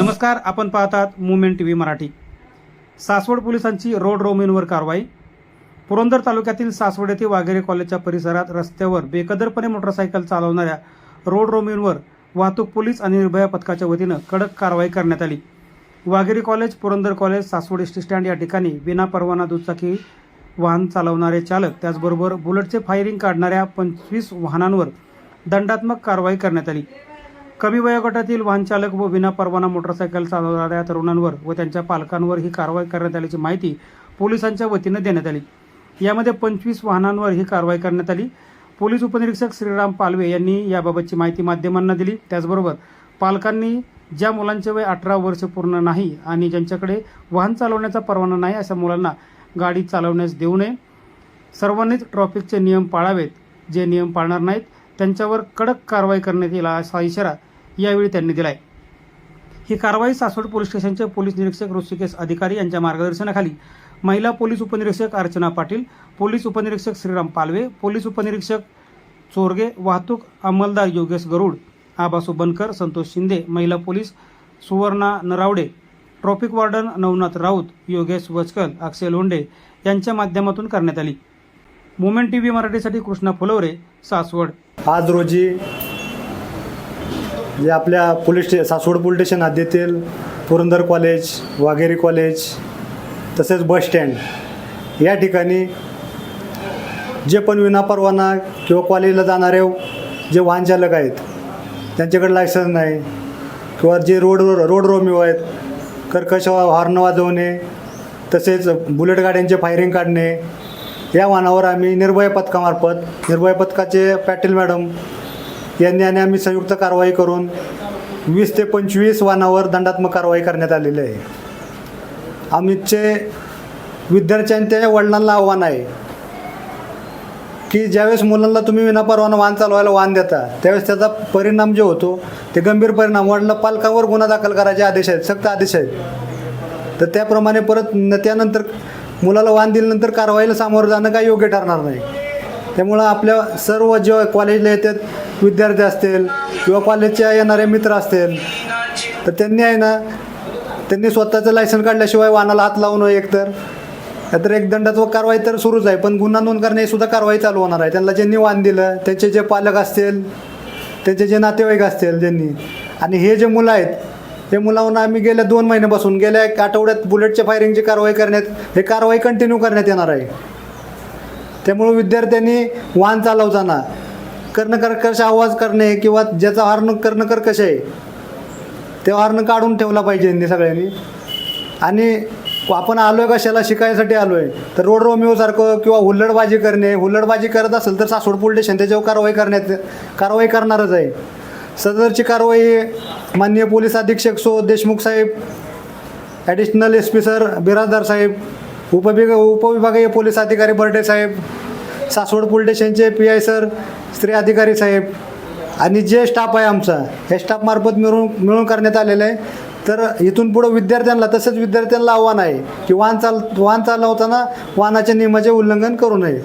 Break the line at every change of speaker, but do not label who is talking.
नमस्कार आपण पाहतात movement T V Marathi. Saswad पोलिसांची रोड रोमिनवर कारवाई. पुरंदर तालुक्यातील सासवड येथे वाघेरे कॉलेजच्या परिसरात रस्त्यावर बेकदरपणे मोटरसायकल चालवणाऱ्या रोड रोमिनवर वाहतूक पोलीस आणि निर्भया पथकाच्या वतीनं कडक कारवाई करण्यात आली. Waghire college Purandar college Saswad S T stand या ठिकाणी विनापरवाना दुचाकी वाहन चालवणारे चालक त्याचबरोबर बुलेटचे फायरिंग काढणाऱ्या पंचवीस वाहनांवर दंडात्मक कारवाई करण्यात आली. कमी वयोगटातील वाहनचालक व व विनापरवाना मोटरसायकल चालवणाऱ्या तरुणांवर व त्यांच्या पालकांवर ही कारवाई करण्यात आल्याची माहिती पोलिसांच्या वतीनं देण्यात आली. यामध्ये पंचवीस वाहनांवर ही कारवाई करण्यात आली. पोलीस उपनिरीक्षक श्रीराम पालवे यांनी याबाबतची माहिती माध्यमांना दिली. त्याचबरोबर पालकांनी ज्या मुलांचे वय अठरा वर्ष पूर्ण नाही आणि ज्यांच्याकडे वाहन चालवण्याचा परवाना नाही अशा मुलांना गाडी चालवण्यास देऊ नये. सर्वांनीच ट्रॉफिकचे नियम पाळावेत. जे नियम पाळणार नाहीत त्यांच्यावर कडक कारवाई करण्यात येईल असा इशारा यावेळी त्यांनी दिलाय. ही कारवाई सासवड पोलीस स्टेशनचे पोलीस निरीक्षक ऋषिकेश अधिकारी यांच्या मार्गदर्शनाखाली महिला पोलीस उपनिरीक्षक अर्चना पाटील पोलीस उपनिरीक्षक श्रीराम पालवे पोलीस उपनिरीक्षक चोरगे वाहतूक अंमलदार योगेश गरुड आबासू बनकर संतोष शिंदे महिला police Suvarna Narawade traffic warden Navnath Raut Yogesh Vachkal Akshay Londhe यांच्या माध्यमातून करण्यात आली. मुमेंट टी व्ही मराठीसाठी कृष्णा फुलवरे सासवड.
आज रोजी जे आपल्या पोलीस स्टे सासवड पोलीस स्टेशन हद्दीतील पुरंदर कॉलेज वाघेरी कॉलेज तसेच बस स्टँड या ठिकाणी जे पण विनापरवाना किंवा कॉलेजला जाणारे जे वाहन चालक आहेत त्यांच्याकडे लायसन्स नाही किंवा जे रोड रोड रोमिओ आहेत कर्कश हॉर्न वाजवणे तसेच बुलेट गाड्यांचे फायरिंग काढणे या वाहनावर आम्ही निर्भय पथकामार्फत निर्भय पथकाचे पॅटेल मॅडम यांनी आणि आम्ही संयुक्त कारवाई करून वीस ते पंचवीस वाहनावर दंडात्मक कारवाई करण्यात आलेली आहे. अमितचे विद्यार्थ्यांच्या वडिलांना आव्हान आहे की ज्यावेळेस मुलांना तुम्ही विनापरवाना वाहन चालवायला वाहन देता त्यावेळेस त्याचा परिणाम जो होतो ते गंभीर परिणाम. वडिला पालकावर गुन्हा दाखल करायचे आदेश आहेत सक्त आदेश आहेत. तर त्याप्रमाणे परत न- त्यानंतर मुलाला वाहन दिल्यानंतर कारवाईला सामोरं जाणं काही योग्य ठरणार नाही. त्यामुळं आपल्या सर्व जे कॉलेजला येतात विद्यार्थी असतील किंवा कॉलेजच्या येणारे मित्र असतील तर त्यांनी आहे ना त्यांनी स्वतःचं लायसन काढल्याशिवाय वाहनाला हात लावू नये एकतर. तर एक दंडात्मक कारवाई तर सुरूच आहे पण गुन्हा नोंद करणे सुद्धा कारवाई चालू होणार आहे. त्यांना ज्यांनी वाहन दिलं त्यांचे जे पालक असतील त्यांचे जे नातेवाईक असतील ज्यांनी आणि हे जे मुलं आहेत हे मुलांना आम्ही गेल्या दोन महिन्यापासून गेल्या एक आठवड्यात बुलेटच्या फायरिंगची कारवाई करण्यात हे कारवाई कंटिन्यू करण्यात येणार आहे. त्यामुळे विद्यार्थ्यांनी वाहन चालवताना कर्णकर्कश आवाज करणे किंवा ज्याचा हॉर्न कर्णकर्कश आहे ते हॉर्न काढून ठेवला पाहिजे यांनी सगळ्यांनी. आणि आपण आलो आहे कशाला शिकायसाठी आलो आहे तर रोड रोमिओसारखं किंवा हुल्लडबाजी करणे हुल्लडबाजी करत असेल तर सासवड पोलीस स्टेशन त्याच्यावर कारवाई करण्यात कारवाई करणारच आहे. सदरची कारवाई माननीय पोलीस अधीक्षक so Deshmukh saheb additional S P sir Birajdar saheb उपविभाग उपविभागीय पोलीस अधिकारी बर्डे साहेब सासवड पोलीस स्टेशनचे पी आय सर स्त्री अधिकारी साहेब आणि जे स्टाफ आहे आमचा या स्टाफमार्फत मिळून मिळून करण्यात आलेलं आहे. तर इथून पुढं विद्यार्थ्यांना तसंच विद्यार्थ्यांना आव्हान आहे की वाहन चाल वाहन चालवताना वाहनाच्या नियमाचे उल्लंघन करू नये.